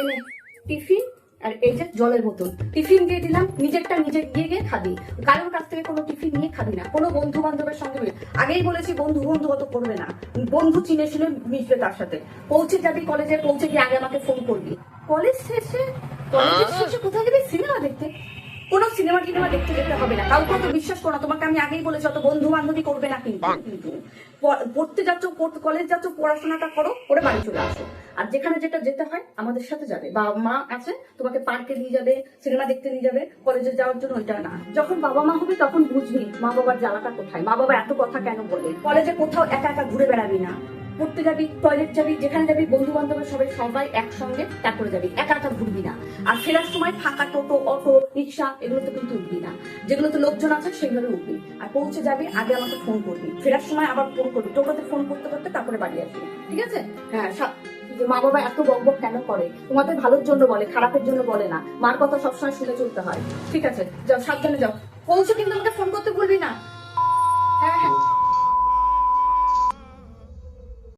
এনে টিফিন আর এই যে জলের বোতল। টিফিন দিয়ে দিলাম, নিজেরটা নিজে গিয়ে গিয়ে খাবি। কারোর কাছ থেকে কোনো টিফিন নিয়ে খাবি না। কোনো বন্ধু বান্ধবের সঙ্গে আগেই বলেছি, বন্ধু বন্ধু অত করবে না। বন্ধু চিনে ছিল মিশবে তার সাথে। পৌঁছে যাবি কলেজে, পৌঁছে গিয়ে আগে আমাকে ফোন করবি। কলেজ শেষে কলেজের শেষে কোথায় যাবি সিনেমা দেখতে কোনো সিনেমা টিনেমা দেখতে যেতে হবে না। কাউকে তো বিশ্বাস করো না তোমাকে আমি আগেই বলেছি অত বন্ধু বান্ধবী করবে না কিন্তু। পড়তে যাচ্ছ কলেজ যাচ্ছ পড়াশোনাটা করো করে বাড়ি চলে আসো। আর যেখানে যেটা যেতে হয় আমাদের সাথে যাবে। বাবা মা আছে তোমাকে পার্কে নিয়ে যাবে সিনেমা দেখতে নিয়ে যাবে কলেজে যাওয়ার জন্য ওইটা না। যখন বাবা মা হবে তখন বুঝবি মা বাবার জ্বালাটা কোথায় মা বাবা এত কথা কেন বলে? কলেজে কোথাও একা একা ঘুরে বেড়াবি না। পড়তে যাবি টয়লেট যাবি, যেখানে যাবি বন্ধু বান্ধবের সবাই সবাই একসঙ্গে তারপরে যাবি। একা একা ঘুরবি না। আর ফেরার সময় ফাঁকা টোটো, অটো, রিক্সা এগুলোতে কিন্তু উঠবি না। যেগুলোতে লোকজন আছে সেগুলো উঠবি। আর পৌঁছে যাবি, আগে আমাকে ফোন করবি। ফেরার সময় আবার ফোন করবি। টোটোতে ফোন করতে করতে তারপরে বাড়ি আসবি। ঠিক আছে? হ্যাঁ সা- যে মা বাবা এত বকবক কেন করে? তোমাদের ভালোর জন্য বলে, খারাপের জন্য বলে না। মার কথা সবসময় শুনে চলতে হয়। ঠিক আছে? যাও, সাবধানে যাও। পৌঁছে কিন্তু আমাকে ফোন করতে ভুলবি না। হ্যাঁ হ্যাঁ।